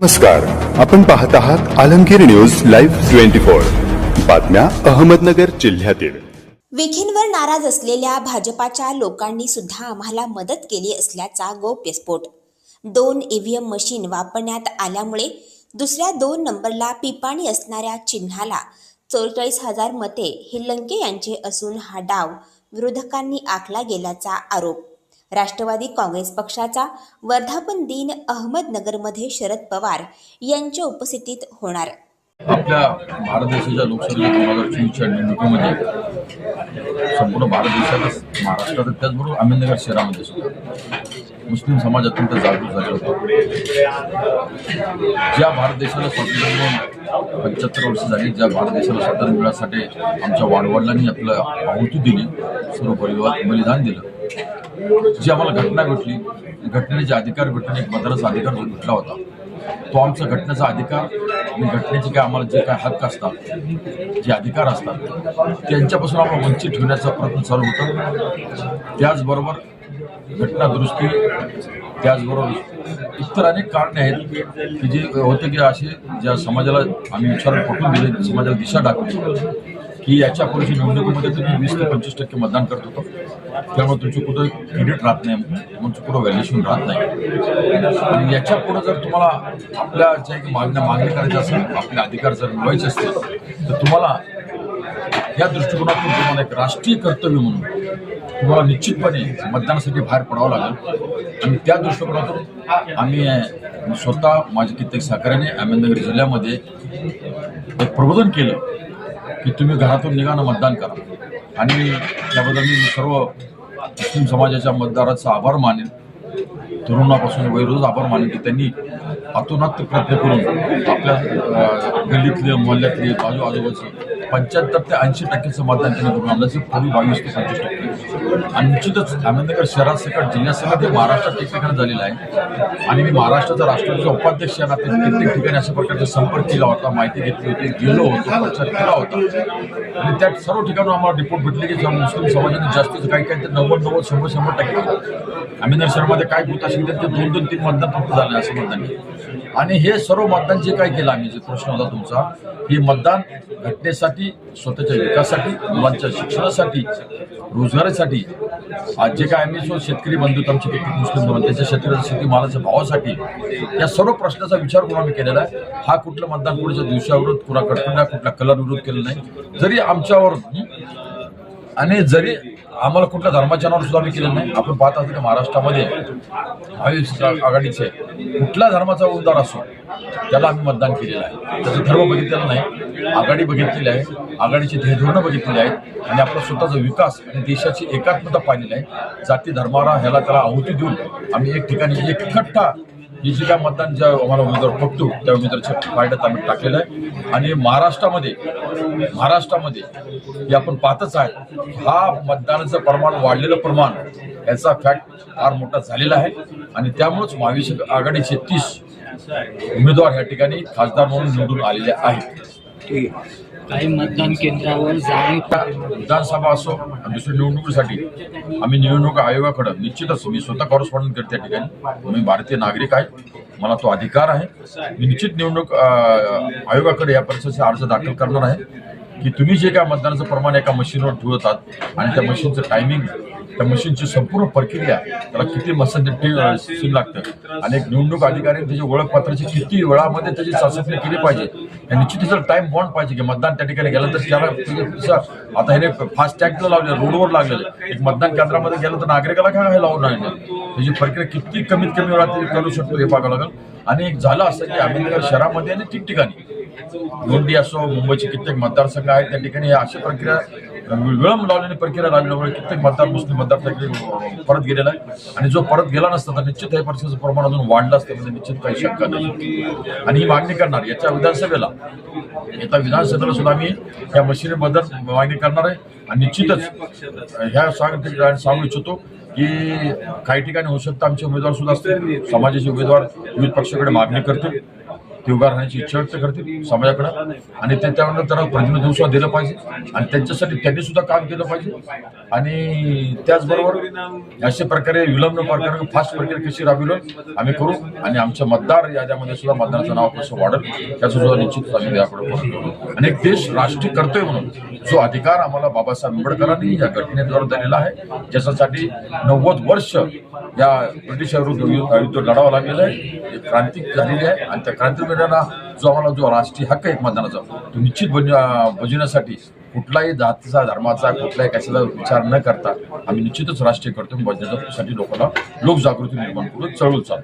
नमस्कार. आपण पाहत आहात Alamgir news live twenty four. बातम्या अहमदनगर जिल्ह्यातील. विखींवर नाराज असलेल्या भाजपाच्या लोकांनी सुद्धा आम्हाला मदत केली असल्याचा गौप्यस्फोट दोन ईव्हीएम मशीन वापरण्यात आल्यामुळे दुसऱ्या दोन नंबरला पिपाणी असणाऱ्या चिन्हाला चौवेचाळीस हजार मते हे लंके यांचे असून हा डाव विरोधकांनी आखला गेल्याचा आरोप. राष्ट्रवादी काँग्रेस पक्षाचा वर्धापन दिन अहमदनगरमध्ये शरद पवार यांच्या उपस्थितीत होणार. आपल्या भारत देशाच्या लोकसभेच्या दोन हजार चोवीसच्या निवडणुकीमध्ये संपूर्ण भारत देशातच महाराष्ट्रात त्याचबरोबर अहमदनगर शहरामध्ये सुद्धा मुस्लिम समाज अत्यंत जागृत झाले होता. ज्या भारत देशाला स्वातंत्र्य मिळून पंच्याहत्तर वर्ष झाली ज्या भारत देशाला स्वातंत्र्य मिळण्यासाठी आमच्या वाडवडिलांनी आपलं आहुती दिली सर्व परिवार बलिदान दिलं जी आम्हाला घटना घडली घटनेने जे अधिकार भेटून एक मतदानाचा अधिकार जो भेटला होता. तो आमचा घटनेचा अधिकार आणि घटनेचे काय आम्हाला जे काय हक्क असतात जे अधिकार असतात त्यांच्यापासून आम्हाला वंचित ठेवण्याचा प्रयत्न चालू होता. त्याचबरोबर घटना दुरुस्ती त्याचबरोबर इतर अनेक कारणे आहेत की जे होते की असे ज्या समाजाला आम्ही विचार पटवून दिले समाजाला दिशा टाकली की याच्या पुढच्या निवडणुकीमध्ये तुम्ही वीस ते पंचवीस टक्के मतदान करत होतो. त्यामुळे तुमची कुठं क्रेडिट राहत नाही तुमचं कुठं व्हॅल्युएशन राहत नाही. आणि याच्यापुढे जर तुम्हाला आपल्या ज्या मागण्या मागणी करायची असेल आपले अधिकार जर मिळवायचे असतील तर तुम्हाला या दृष्टिकोनातून तुम्हाला एक राष्ट्रीय कर्तव्य म्हणून तुम्हाला निश्चितपणे मतदानासाठी बाहेर पडावं लागेल. आणि त्या दृष्टिकोनातून आम्ही स्वतः माझ्या कित्येक सहकार्याने अहमदनगर जिल्ह्यामध्ये एक प्रबोधन केलं. की तुम्ही घरातून निघानं मतदान करा. आणि त्याबद्दल मी सर्व मुस्लिम समाजाच्या मतदाराचा आभार मानेन. तरुणापासून वैरोज आभार मानेन की त्यांनी अतोनात प्रयत्न करून आपल्या गल्लीतले मोहल्ल्यातले बाजू आजोबाचं पंच्याहत्तर ते ऐंशी टक्क्याचं मतदान त्यांनी करून आणलं जे पूर्वी बावीस ते पंचवीस टक्के. आणि निश्चितच अहमदनगर शहरासकट जिल्ह्यासकट हे महाराष्ट्रात ठिकठिकाणी झालेलं आहे. आणि मी महाराष्ट्राचा राष्ट्रपतीचा उपाध्यक्ष या नाते कित्येक ठिकाणी अशा प्रकारचा संपर्क केला होता माहिती घेतली होती गेलो होतो प्रचार केला होता. आणि त्या सर्व ठिकाणून आम्हाला रिपोर्ट भेटले की मुस्लिम समाजाने जास्तीत काही काही ते नव्वद नव्वद शंभर शंभर टक्के अहमदनगर शहरामध्ये काय होत असेल तर ते दोन दोन तीन मतदान फक्त झाले असं मतदान आणि हे सर्व मतदान जे काय केलं आम्ही जे प्रश्न होता तुमचा हे मतदान घटनेसाठी स्वतःच्या विकासासाठी मुलांच्या शिक्षणासाठी रोजगारासाठी. आज जे काय आम्ही जो शेतकरी बंधू आमचे किती मुस्लिम बंधू त्याच्या शेतकऱ्याच्या शेती मालाच्या भावासाठी या सर्व प्रश्नाचा विचार करून आम्ही केलेला आहे. हा कुठलं मतदान कोणाच्या दिवसाविरोध कुणा कडकुंडा कुठला कलर विरोध केला नाही. जरी आमच्यावर आणि जरी आम्हाला कुठल्या धर्माच्या नावावर सुद्धा नाही. आपण पाहत असतो की महाराष्ट्रामध्ये महाविकास आघाडीचे कुठल्या धर्माचा उमेदवार असो त्याला आम्ही मतदान केलेलं आहे. त्याचं धर्म बघितलेलं नाही आघाडी बघितलेली आहे आघाडीचे ध्येयधोरणं बघितलेली आहेत आणि आपला स्वतःचा विकास आणि देशाची एकात्मता पाहिलेली आहे. जाती धर्माला ह्याला त्याला आहुती देऊन आम्ही एक ठिकाणी एकखट्टा ही जी काय मतदान ज्या आम्हाला उमेदवार बघतो त्या उमेदवारच्या पार्ट्यात आम्ही टाकलेलं आहे. आणि महाराष्ट्रामध्ये महाराष्ट्रामध्ये हे आपण पाहतच आहे हा मतदानाचं प्रमाण वाढलेलं प्रमाण याचा फॅक्ट फार मोठा झालेला आहे. आणि त्यामुळेच महाविष आघाडीचे तीस उमेदवार या ठिकाणी खासदार म्हणून निवडून आलेले आहेत. काही मतदान केंद्रावर जाणे विधानसभा असो दुसऱ्या निवडणुकीसाठी आम्ही निवडणूक आयोगाकडे निश्चितच मी स्वतः कॉरेस्पॉन्डंट करते त्या ठिकाणी. मी भारतीय नागरिक आहे मला तो अधिकार आहे. मी निश्चित निवडणूक आयोगाकडे या परीक्षेचे अर्ज दाखल करणार आहे की तुम्ही जे काय मतदानाचं प्रमाण एका मशीनवर ठेवतात आणि त्या मशीनचं टायमिंग त्या मशीनची संपूर्ण प्रक्रिया त्याला किती मसन सीन लागतं. आणि एक निवडणूक अधिकारी त्याची ओळखपत्राची किती वेळामध्ये त्याची चाचपणी केली पाहिजे हे निश्चित टाइम बॉन्ड पाहिजे की मतदान त्या ठिकाणी गेलं तर त्याला आता हे फास्ट टॅगला लावले रोडवर लागलेलं एक मतदान केंद्रामध्ये गेलं तर नागरिकाला काय लावून नाही त्याची प्रक्रिया किती कमीत कमी वेळात करू शकतो हे बघावं लागेल. आणि एक झालं असं की अहमदनगर शहरामध्ये आणि ठिकठिकाणी. गोंडी असो मुंबईचे कित्येक मतदारसंघ आहेत त्या ठिकाणी अशी प्रक्रिया विळंब लावलेली प्रक्रिया राहिल्यामुळे कित्येक मतदार मुस्लिम मतदार त्या परत गेलेला आहे. आणि जो परत गेला नसता तर निश्चित हे परीक्षेचं प्रमाण अजून वाढलं असतं म्हणजे निश्चित काही शंका नाही. आणि ही मागणी करणार याच्या विधानसभेला येत्या विधानसभेला सुद्धा आम्ही या मशिनीबद्दल मागणी करणार आहे. आणि निश्चितच ह्या सांग सांगू इच्छितो की काही ठिकाणी होऊ शकतं आमचे उमेदवार सुद्धा असतील. समाजाचे उमेदवार विविध पक्षाकडे मागणी करतील. ते उभा राहण्याची इच्छा व्यक्त करतील समाजाकडं. आणि ते त्यामुळे त्यांना प्रतिनिधित्व सुद्धा दिलं पाहिजे. आणि त्यांच्यासाठी त्यांनी सुद्धा काम केलं पाहिजे. आणि त्याचबरोबर अशा प्रकारे विलंब प्रकारे फास्ट प्रक्रिया कशी राबविलो आम्ही करू. आणि आमच्या मतदार याद्यामध्ये सुद्धा मतदाराचं नाव कसं वाढेल त्याचं सुद्धा निश्चित आम्ही याकडे आणि देश राष्ट्रीय कर्तव्य म्हणून जो अधिकार आम्हाला बाबासाहेब आंबेडकरांनी या घटनेद्वारे दिलेला आहे ज्याच्यासाठी नव्वद वर्ष या ब्रिटिश विरुद्ध यु- युद्ध लढावं लागलेलं आहे. एक क्रांती झालेली आहे. आणि त्या क्रांती क्रांतीवीरांना जो आम्हाला जो राष्ट्रीय हक्क एक मतदानाचा तो निश्चित बज बजवण्यासाठी कुठलाही जातीचा धर्माचा कुठलाही कशाचा विचार न करता आम्ही निश्चितच राष्ट्रीय करतो बजण्यासाठी लोकांना लोकजागृती निर्माण करून चळवळ चालू.